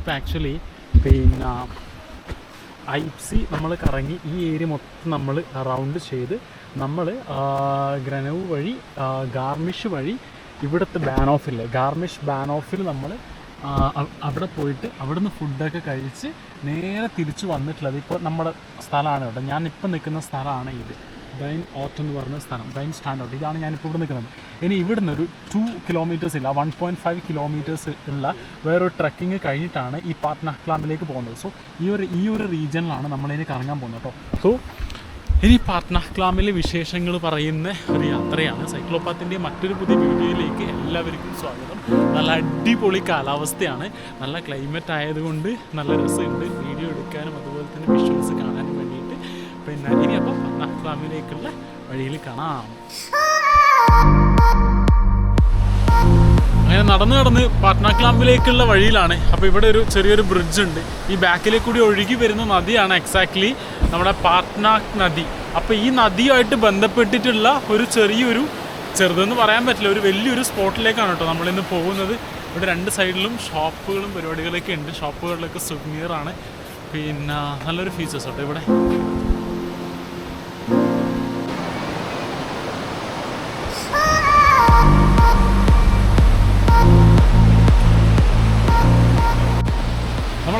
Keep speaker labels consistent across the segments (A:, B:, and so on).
A: നമ്മളിപ്പോൾ ആക്ച്വലി പിന്നെ ഐപ്സി നമ്മൾ കറങ്ങി ഈ ഏരിയ മൊത്തം നമ്മൾ റൗണ്ട് ചെയ്ത് നമ്മൾ ഗ്രനവ് വഴി ഗാർമിഷ് വഴി ഇവിടുത്തെ ബാൻ ഓഫിൽ ഗാർമിഷ് ബാൻ ഓഫിൽ നമ്മൾ അവിടെ പോയിട്ട് അവിടുന്ന് ഫുഡൊക്കെ കഴിച്ച് നേരെ തിരിച്ചു വന്നിട്ടുള്ളത് ഇപ്പോൾ നമ്മുടെ സ്ഥലമാണ് കേട്ടോ. ഞാനിപ്പോൾ നിൽക്കുന്ന സ്ഥലമാണ് ഇത്. ബൈൻ ഓട്ടം എന്ന് പറഞ്ഞ സ്ഥലം ബൈൻ സ്റ്റാൻഡ് ഔട്ട് ഇതാണ് ഞാനിപ്പോൾ ഇവിടെ നിൽക്കുന്നത്. ഇനി ഇവിടുന്ന് ഒരു ടു കിലോമീറ്റേഴ്സ് ഇല്ല വൺ പോയിന്റ് ഫൈവ് കിലോമീറ്റേഴ്സ് ഉള്ള വേറൊരു ട്രക്കിങ് കഴിഞ്ഞിട്ടാണ് ഈ പാട്നാക്ലാമിലേക്ക് പോകുന്നത്. സോ ഈ ഒരു ഈ ഒരു റീജിയനിലാണ് നമ്മളിനി കറങ്ങാൻ പോകുന്നത് കേട്ടോ സോ ഇനി പാട്നാക്ലാമിലെ വിശേഷങ്ങൾ പറയുന്ന ഒരു യാത്രയാണ്. സൈക്ലോപാത്തിന്റെ മറ്റൊരു പുതിയ വീഡിയോയിലേക്ക് എല്ലാവർക്കും സ്വാഗതം. നല്ല അടിപൊളി കാലാവസ്ഥയാണ്. നല്ല ക്ലൈമറ്റ് ആയതുകൊണ്ട് നല്ല രസമുണ്ട്. വീഡിയോ എടുക്കാനും അതുപോലെ തന്നെ വിഷ്വൽസ് കാണാനും പിന്നെ ഇനി അപ്പം പാട്നക്ലാമിലേക്കുള്ള വഴിയിൽ കാണാം. അങ്ങനെ നടന്ന് നടന്ന് പാട്നാക്ലാമ്പിലേക്കുള്ള വഴിയിലാണ്. അപ്പോൾ ഇവിടെ ഒരു ചെറിയൊരു ബ്രിഡ്ജ് ഉണ്ട്. ഈ ബാക്കിലേക്ക് കൂടി ഒഴുകി വരുന്ന നദിയാണ് എക്സാക്ട്ലി നമ്മുടെ പാട്ന നദി. അപ്പോൾ ഈ നദിയുമായിട്ട് ബന്ധപ്പെട്ടിട്ടുള്ള ഒരു ചെറിയൊരു ചെറുതെന്ന് പറയാൻ പറ്റില്ല ഒരു വലിയൊരു സ്പോട്ടിലേക്കാണ് കേട്ടോ നമ്മളിന്ന് പോകുന്നത്. ഇവിടെ രണ്ട് സൈഡിലും ഷോപ്പുകളും പരിപാടികളൊക്കെ ഉണ്ട്. ഷോപ്പുകളിലൊക്കെ സുഗ്നിയറാണ് പിന്നെ നല്ലൊരു ഫീച്ചേഴ്സ് കേട്ടോ ഇവിടെ.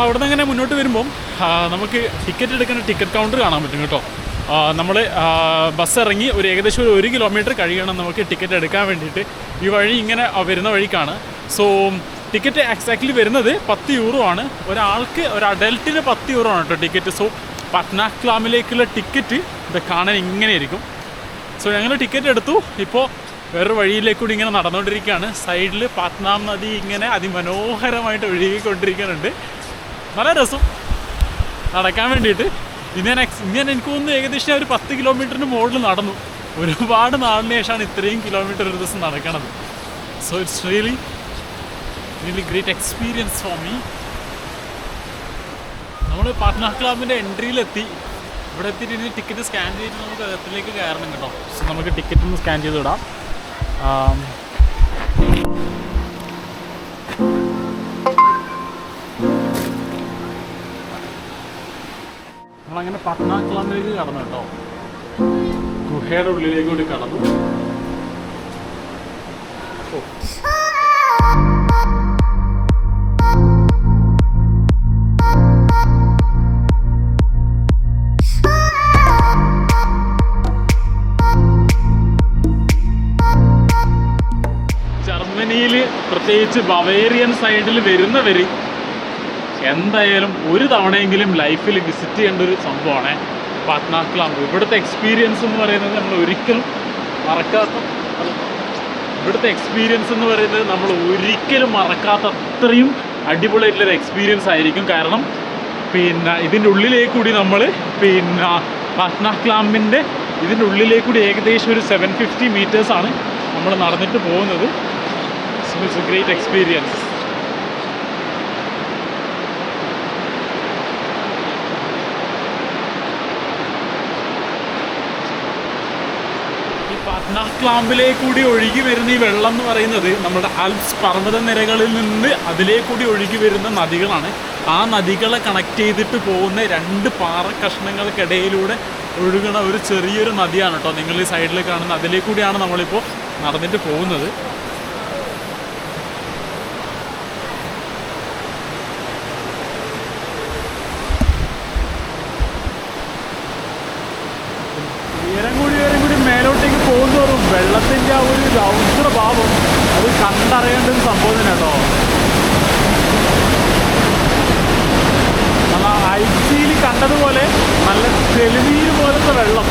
A: അവിടെ നിന്ന് ഇങ്ങനെ മുന്നോട്ട് വരുമ്പം നമുക്ക് ടിക്കറ്റ് എടുക്കുന്ന ടിക്കറ്റ് കൗണ്ടർ കാണാൻ പറ്റും കേട്ടോ. നമ്മൾ ബസ് ഇറങ്ങി ഒരു ഏകദേശം ഒരു ഒരു കിലോമീറ്റർ കഴിയണം നമുക്ക് ടിക്കറ്റ് എടുക്കാൻ വേണ്ടിയിട്ട്. ഈ വഴി ഇങ്ങനെ വരുന്ന വഴിക്കാണ്. സോ ടിക്കറ്റ് എക്സാക്ട്ലി വരുന്നത് പത്ത് യൂറോ ആണ്. ഒരാൾക്ക് ഒരു അഡൽട്ടിന് പത്ത് യൂറോ ആണ് കേട്ടോ ടിക്കറ്റ് സോ പട്ന ക്ലാമിലേക്കുള്ള ടിക്കറ്റ് ഇത് കാണാൻ ഇങ്ങനെയായിരിക്കും. സോ ഞങ്ങൾ ടിക്കറ്റ് എടുത്തു. ഇപ്പോൾ വേറൊരു വഴിയിലേക്ക് കൂടി ഇങ്ങനെ നടന്നുകൊണ്ടിരിക്കുകയാണ്. സൈഡിൽ പത്നാം നദി ഇങ്ങനെ അതിമനോഹരമായിട്ട് ഒഴുകിക്കൊണ്ടിരിക്കുന്നുണ്ട്. നല്ല രസം. നടക്കാൻ വേണ്ടിയിട്ട്. ഇന്ന് ഞാൻ ഇന്ന് ഞാൻ എനിക്ക് തോന്നുന്നു ഏകദേശം ഒരു പത്ത് കിലോമീറ്ററിന് മുകളിൽ നടന്നു. ഒരുപാട് നാളിന് ശേഷമാണ് ഇത്രയും കിലോമീറ്റർ ഒരു ദിവസം നടക്കണത്. So it's really really great experience for me നമ്മൾ പാട്ന ക്ലബിന്റെ എൻട്രിയിലെത്തി ഇവിടെ എത്തിയിട്ട് ഇനി ടിക്കറ്റ് സ്കാൻ ചെയ്തിട്ട് നമുക്ക് അകത്തിലേക്ക് കയറണം കേട്ടോ. സോ നമുക്ക് ടിക്കറ്റ് ഒന്ന് സ്കാൻ ചെയ്ത് വിടാം. ക്ലബിലേക്ക് കടന്നു കേട്ടോ. ഗുഹയുടെ ഉള്ളിലേക്ക് കൂടി കടന്നു. ജർമ്മനിയിൽ പ്രത്യേകിച്ച് ബവേറിയൻ സൈഡിൽ വരുന്നവർ എന്തായാലും ഒരു തവണയെങ്കിലും ലൈഫിൽ വിസിറ്റ് ചെയ്യേണ്ട ഒരു സംഭവമാണ്. ക്ലാം ഇവിടുത്തെ എക്സ്പീരിയൻസ് എന്ന് പറയുന്നത് നമ്മൾ ഒരിക്കലും മറക്കാത്ത ഇവിടുത്തെ എക്സ്പീരിയൻസ് എന്ന് പറയുന്നത് നമ്മൾ ഒരിക്കലും മറക്കാത്ത അത്രയും അടിപൊളിയായിട്ടുള്ളൊരു എക്സ്പീരിയൻസ് ആയിരിക്കും. കാരണം പിന്നെ ഇതിന്റെ ഉള്ളിലേക്ക് കൂടി നമ്മൾ പിന്നെ പാട്നാക്ലാമിന്റെ ഇതിന്റെ ഉള്ളിലേക്ക് കൂടി ഏകദേശം ഒരു സെവൻ ഫിഫ്റ്റി മീറ്റേഴ്സാണ് നമ്മൾ നടന്നിട്ട് പോകുന്നത്. ഇറ്റ്സ് എ ഗ്രേറ്റ് എക്സ്പീരിയൻസ് ഈ പട്നാക്ലാമ്പിലേക്ക് കൂടി ഒഴുകി വരുന്ന ഈ വെള്ളം എന്ന് പറയുന്നത് നമ്മുടെ ആൽപ്സ് പർവത നിരകളിൽ നിന്ന് അതിലേക്ക് കൂടി ഒഴുകി വരുന്ന നദികളാണ്. ആ നദികളെ കണക്ട് ചെയ്തിട്ട് പോകുന്ന രണ്ട് പാറ കഷ്ണങ്ങൾക്കിടയിലൂടെ ഒഴുകുന്ന ഒരു ചെറിയൊരു നദിയാണ് കേട്ടോ. നിങ്ങൾ ഈ സൈഡിൽ കാണുന്ന അതിലേക്ക് കൂടിയാണ് നമ്മളിപ്പോൾ നടന്നിട്ട് പോകുന്നത്. ഉയരം കൂടി ഉയരം കൂടി മേലോട്ടേക്ക് പോകുന്നതോറും വെള്ളത്തിന്റെ ആ ഒരു രൗദ്ര ഭാവം അത് കണ്ടറിയേണ്ട ഒരു സംഭവം തന്നെ കേട്ടോ നമ്മൾ ഐസിയിൽ കണ്ടതുപോലെ നല്ല തെളിനീര് പോലത്തെ വെള്ളം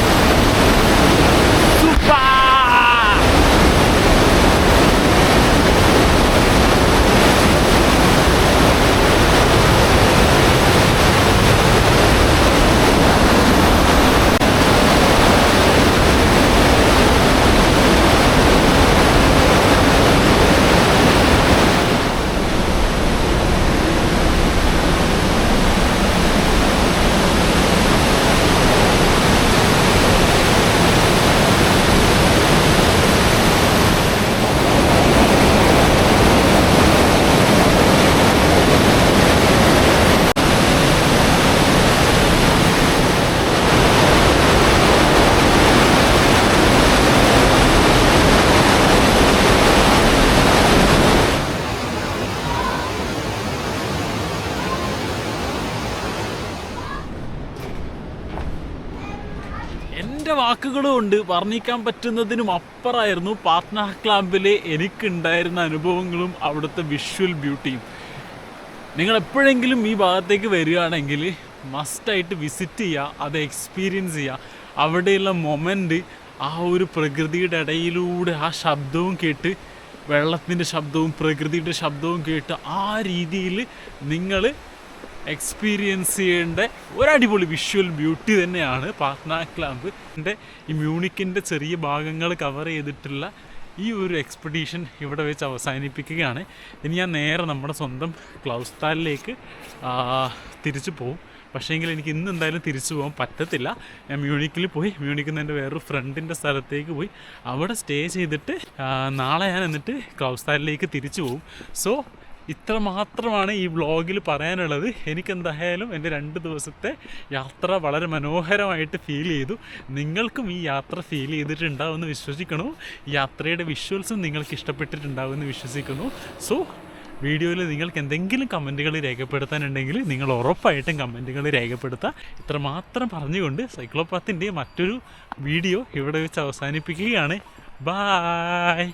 A: വാക്കുകളും ഉണ്ട്. വർണിക്കാൻ പറ്റുന്നതിനും അപ്പുറമായിരുന്നു പാട്ന ക്ലാമ്പിലെ എനിക്കുണ്ടായിരുന്ന അനുഭവങ്ങളും അവിടുത്തെ വിഷ്വൽ ബ്യൂട്ടിയും നിങ്ങൾ എപ്പോഴെങ്കിലും ഈ ഭാഗത്തേക്ക് വരികയാണെങ്കിൽ മസ്റ്റായിട്ട് വിസിറ്റ് ചെയ്യുക അത് എക്സ്പീരിയൻസ് ചെയ്യുക. അവിടെയുള്ള മൊമെന്റ് ആ ഒരു പ്രകൃതിയുടെ ഇടയിലൂടെ ആ ശബ്ദവും കേട്ട് വെള്ളത്തിന്റെ ശബ്ദവും പ്രകൃതിയുടെ ശബ്ദവും കേട്ട് ആ രീതിയിൽ നിങ്ങൾ എക്സ്പീരിയൻസ് ചെയ്യേണ്ട ഒരടിപൊളി വിഷ്വൽ ബ്യൂട്ടി തന്നെയാണ് പാറ്റ്ന ക്ലാമ്പ് എന്റെ ഈ മ്യൂണിക്കിന്റെ ചെറിയ ഭാഗങ്ങൾ കവർ ചെയ്തിട്ടുള്ള ഈ ഒരു എക്സ്പെഡീഷൻ ഇവിടെ വെച്ച് അവസാനിപ്പിക്കുകയാണ്. ഇനി ഞാൻ നേരെ നമ്മുടെ സ്വന്തം ക്ലൗസ്താലിലേക്ക് തിരിച്ചു പോകും പക്ഷേങ്കിൽ എനിക്ക് ഇന്ന് എന്തായാലും തിരിച്ചു പോകാൻ പറ്റത്തില്ല. ഞാൻ മ്യൂണിക്കിൽ പോയി മ്യൂണിക്കിൽ നിന്ന് എന്റെ വേറൊരു ഫ്രണ്ടിന്റെ സ്ഥലത്തേക്ക് പോയി. അവിടെ സ്റ്റേ ചെയ്തിട്ട് നാളെ ഞാൻ എന്നിട്ട് ക്ലൗസ്താലിലേക്ക് തിരിച്ചു പോകും സോ ഇത്ര മാത്രമാണ് ഈ വ്ളോഗിൽ പറയാനുള്ളത്. എനിക്കെന്തായാലും എന്റെ രണ്ട് ദിവസത്തെ യാത്ര വളരെ മനോഹരമായിട്ട് ഫീൽ ചെയ്തു. നിങ്ങൾക്കും ഈ യാത്ര ഫീൽ ചെയ്തിട്ടുണ്ടാവുമെന്ന് വിശ്വസിക്കണു. യാത്രയുടെ വിഷ്വൽസും നിങ്ങൾക്ക് ഇഷ്ടപ്പെട്ടിട്ടുണ്ടാവുമെന്ന് വിശ്വസിക്കുന്നു സോ വീഡിയോയിൽ നിങ്ങൾക്ക് എന്തെങ്കിലും കമന്റുകൾ രേഖപ്പെടുത്താനുണ്ടെങ്കിൽ നിങ്ങൾ ഉറപ്പായിട്ടും കമന്റുകൾ രേഖപ്പെടുത്തുക. ഇത്ര മാത്രം പറഞ്ഞുകൊണ്ട് സൈക്ലോപാത്തിന്റെ മറ്റൊരു വീഡിയോ ഇവിടെ വെച്ച് അവസാനിപ്പിക്കുകയാണ്. ബായ്